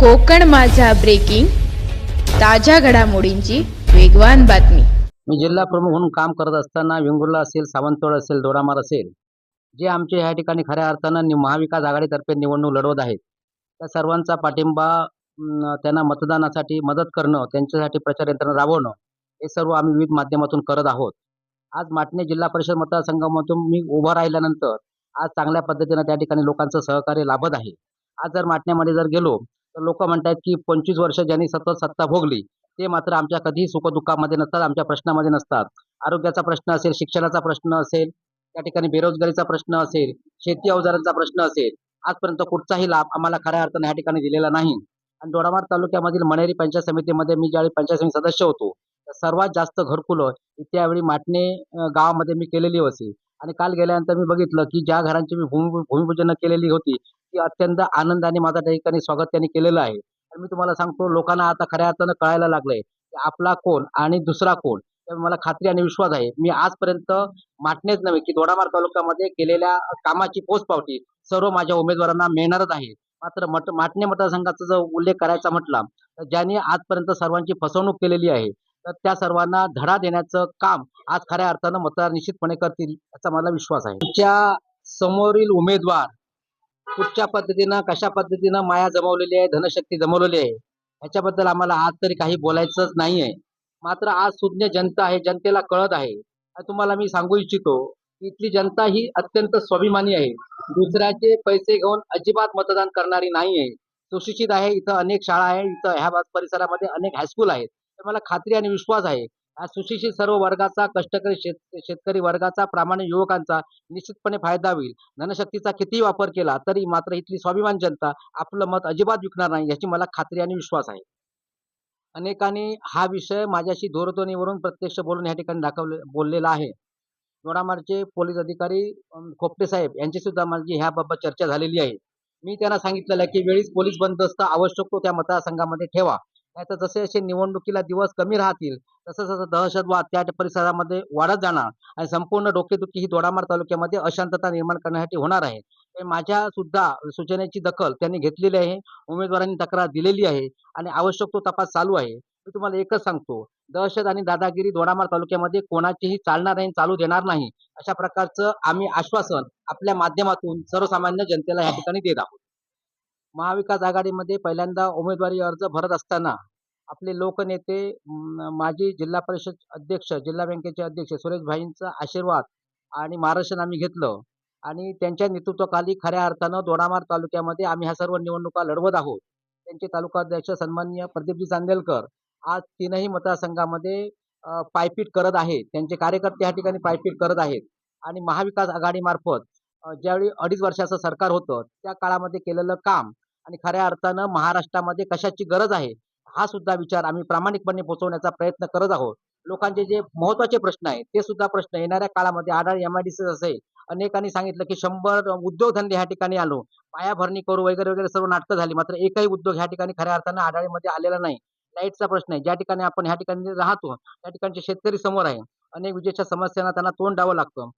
कोकण माझा ब्रेकिंग ताज्या घडामोडींची वेगवान बातमी. मी जिल्हा प्रमुख म्हणून काम करत असताना वेंगुर्ला असेल सावंतवाड असेल दोडामार असेल जे आमचे ह्या ठिकाणी खऱ्या अर्थानं महाविकास आघाडीतर्फे निवडणूक लढवत आहेत. त्या सर्वांचा पाठिंबा त्यांना मतदानासाठी मदत करणं त्यांच्यासाठी प्रचार यंत्रणा राबवणं हे सर्व आम्ही विविध माध्यमातून करत आहोत. आज माटणे जिल्हा परिषद मतदारसंघामधून मी उभं राहिल्यानंतर आज चांगल्या पद्धतीनं त्या ठिकाणी लोकांचं सहकार्य लाभत आहे. आज जर माटण्यामध्ये जर गेलो तर लोक म्हणतात की पंचवीस वर्ष ज्यांनी सतत सत्ता भोगली ते मात्र आमच्या कधीही सुखदुःखामध्ये नसतात आमच्या प्रश्नामध्ये नसतात. आरोग्याचा प्रश्न असेल शिक्षणाचा प्रश्न असेल त्या ठिकाणी बेरोजगारीचा प्रश्न असेल शेती अवजारांचा प्रश्न असेल आजपर्यंत कुठचाही लाभ आम्हाला खऱ्या अर्थाने या ठिकाणी दिलेला नाही. आणि दोडामार तालुक्यामधील मणेरी पंचायत समितीमध्ये मी ज्यावेळी पंचायत समिती सदस्य होतो सर्वात जास्त घरकुलं त्यावेळी माटणे गावामध्ये मी केलेली होती. आणि काल गेल्यानंतर मी बघितलं की ज्या घरांची मी भूमि भूमिपूजन केलेली होती की अत्यंत आनंदाने माझा त्या ठिकाणी स्वागत त्यांनी केलेलं आहे. आणि मी तुम्हाला सांगतो लोकांना आता खऱ्या अर्थानं कळायला लागलंय की आपला कोण आणि दुसरा कोण मला खात्री आणि विश्वास आहे. मी आजपर्यंत माटणेच नव्हे की दोडामार तालुक्यामध्ये केलेल्या कामाची पोचपावती सर्व माझ्या उमेदवारांना मिळणारच आहे. मात्र मट माटणे मतदारसंघाचा जर उल्लेख करायचा म्हटला तर ज्यांनी आजपर्यंत सर्वांची फसवणूक केलेली आहे तर त्या सर्वांना धडा देण्याचं काम आज खऱ्या अर्थानं मतदार निश्चितपणे करतील याचा मला विश्वास आहे. तुमच्या समोरील उमेदवार कुठच्या पद्धतीनं कशा पद्धतीनं माया जमवलेली आहे धनशक्ती जमवलेली आहे ह्याच्याबद्दल आम्हाला आज तरी काही बोलायचंच नाही आहे मात्र आज सुज्ञ जनता आहे जनतेला कळत आहे. तुम्हाला मी सांगू इच्छितो इथली जनता ही अत्यंत स्वाभिमानी आहे. दुसऱ्याचे पैसे घेऊन अजिबात मतदान करणारी नाही आहे सुशिक्षित आहे इथं अनेक शाळा आहे इथं ह्या परिसरामध्ये अनेक हायस्कूल आहेत. तर मला खात्री आणि विश्वास आहे आज सुशिक्षित सर्व वर्गाचा कष्टकरी शेत शेतकरी वर्गाचा प्रामाणिक युवकांचा निश्चितपणे फायदा होईल. धनशक्तीचा कितीही वापर केला तरी मात्र इथली स्वाभिमान जनता आपलं मत अजिबात विकणार नाही याची मला खात्री आणि विश्वास आहे. अनेकांनी हा विषय माझ्याशी दूरध्वनीवरून प्रत्यक्ष बोलून या ठिकाणी दाखवले बोललेला आहे. दोडामारचे पोलीस अधिकारी खोपटे साहेब यांची सुद्धा माझी ह्याबाबत चर्चा झालेली आहे. मी त्यांना सांगितलेलं आहे की वेळीच पोलीस बंदोबस्त आवश्यक तो त्या मतदारसंघामध्ये ठेवा. नाही तर जसे जसे निवडणुकीला दिवस कमी राहतील तसं तसं दहशतवाद त्या परिसरामध्ये वाढत जाणार आणि संपूर्ण डोकेदुखी ही दोडामार तालुक्यामध्ये अशांतता निर्माण करण्यासाठी होणार आहे. माझ्या सुद्धा सूचनेची दखल त्यांनी घेतलेली आहे उमेदवारांनी तक्रार दिलेली आहे आणि आवश्यक तो तपास चालू आहे. मी तुम्हाला एकच सांगतो दहशत आणि दादागिरी दोडामार तालुक्यामध्ये कोणाचीही चालणार नाही चालू देणार नाही अशा प्रकारचं आम्ही आश्वासन आपल्या माध्यमातून सर्वसामान्य जनतेला या ठिकाणी देत आहोत. महाविकास आघाडीमध्ये पहिल्यांदा उमेदवारी अर्ज भरत असताना आपले लोकनेते माजी जिल्हा परिषद अध्यक्ष जिल्हा बँकेचे अध्यक्ष सुरेश भाईंचा आशीर्वाद आणि मार्गदर्शन आम्ही घेतलं. आणि त्यांच्या नेतृत्वाखाली खऱ्या अर्थानं दोडामार तालुक्यामध्ये आम्ही ह्या सर्व निवडणुका लढवत आहोत. त्यांचे तालुका अध्यक्ष प्रदीपजी चांदेलकर आज तीनही मतदारसंघामध्ये पायपीट करत आहेत. त्यांचे कार्यकर्ते या ठिकाणी पायपीट करत आहेत. आणि महाविकास आघाडीमार्फत ज्यावेळी अडीच वर्षाचं सरकार होतं त्या काळामध्ये केलेलं काम आणि खऱ्या अर्थानं महाराष्ट्रामध्ये कशाची गरज आहे हा सुद्धा विचार आम्ही प्रामाणिकपणे पोहोचवण्याचा प्रयत्न करत आहोत. लोकांचे जे महत्त्वाचे प्रश्न आहेत ते सुद्धा प्रश्न येणाऱ्या काळामध्ये आढळ एम आय डी असेल अनेकांनी सांगितलं की शंभर उद्योगधंदे ह्या ठिकाणी आलो पायाभरणी करू वगैरे वगैरे सर्व नाटकं झाली मात्र एकही उद्योग ह्या ठिकाणी खऱ्या अर्थानं आढळीमध्ये आलेला नाही. लाईटचा प्रश्न आहे ज्या ठिकाणी आपण ह्या ठिकाणी राहतो त्या ठिकाणचे शेतकरी समोर आहे अनेक विजेच्या समस्यांना त्यांना तोंड द्यावं लागतं.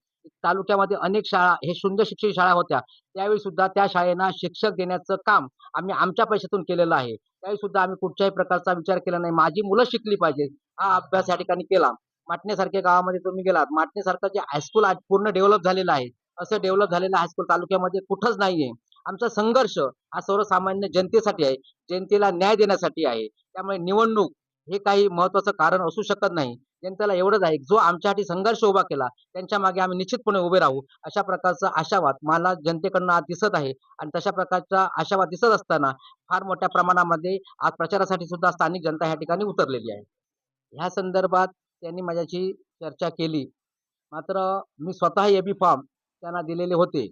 तालुक्यामध्ये अनेक शाळा हे सुंदर शिक्षित शाळा होत्या. त्यावेळी सुद्धा त्या शाळेना शिक्षक देण्याचं काम आम्ही आमच्या पैशातून केलेलं आहे. त्यावेळी सुद्धा आम्ही कुठच्याही प्रकारचा विचार केला नाही. माझी मुलं शिकली पाहिजे हा अभ्यास या ठिकाणी केला. माटणेसारख्या गावामध्ये तुम्ही गेलात. माटण्यासारखं जे हायस्कूल पूर्ण डेव्हलप झालेलं आहे असं डेव्हलप झालेलं हायस्कूल तालुक्यामध्ये कुठंच नाहीये. आमचा संघर्ष हा सर्वसामान्य जनतेसाठी आहे. जनतेला न्याय देण्यासाठी आहे. त्यामुळे निवडणूक हे काही महत्वाचं कारण असू शकत नाही. जनतेला एवढंच आहे जो आमच्यासाठी संघर्ष उभा केला त्यांच्या मागे आम्ही निश्चितपणे उभे राहू अशा प्रकारचा आशावाद मला जनतेकडनं आज दिसत आहे. आणि तशा प्रकारचा आशावाद दिसत असताना फार मोठ्या प्रमाणामध्ये आज प्रचारासाठी सुद्धा स्थानिक जनता या ठिकाणी उतरलेली आहे. ह्या संदर्भात त्यांनी माझ्याशी चर्चा केली. मात्र मी स्वतः एबी फॉर्म त्यांना दिलेले होते.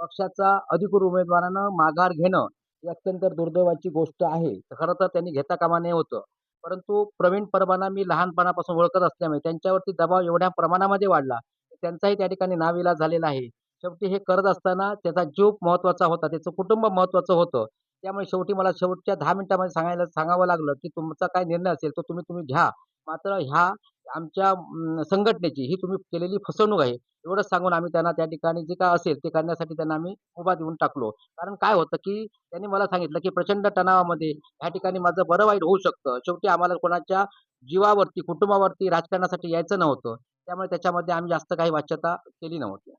पक्षाचा अधिकृत उमेदवारानं माघार घेणं ही अत्यंत दुर्दैवाची गोष्ट आहे. खरं तर त्यांनी घेता कामा नये होतं. परंतु प्रवीण परबांना मी लहानपणापासून ओळखत असल्यामुळे त्यांच्यावरती दबाव एवढ्या प्रमाणामध्ये वाढला त्यांचाही त्या ठिकाणी नाविलाज झालेला आहे. शेवटी हे करत असताना त्याचा जीव महत्त्वाचा होता त्याचं कुटुंब महत्वाचं होतं. त्यामुळे शेवटी मला शेवटच्या दहा मिनिटामध्ये सांगायला सांगावं लागलं की तुमचा काय निर्णय असेल तो तुम्ही तुम्ही घ्या. मात्र ह्या आमच्या संघटनेची ही तुम्ही केलेली फसवणूक आहे एवढंच सांगून आम्ही त्यांना त्या ठिकाणी जे काय असेल ते करण्यासाठी त्यांना आम्ही उभा देऊन टाकलो. कारण काय होतं की त्यांनी मला सांगितलं की प्रचंड तणावामध्ये ह्या ठिकाणी माझं बरं वाईट होऊ शकतं. शेवटी आम्हाला कोणाच्या जीवावरती कुटुंबावरती राजकारणासाठी यायचं नव्हतं. त्यामुळे त्याच्यामध्ये आम्ही जास्त काही वाच्यता केली नव्हती.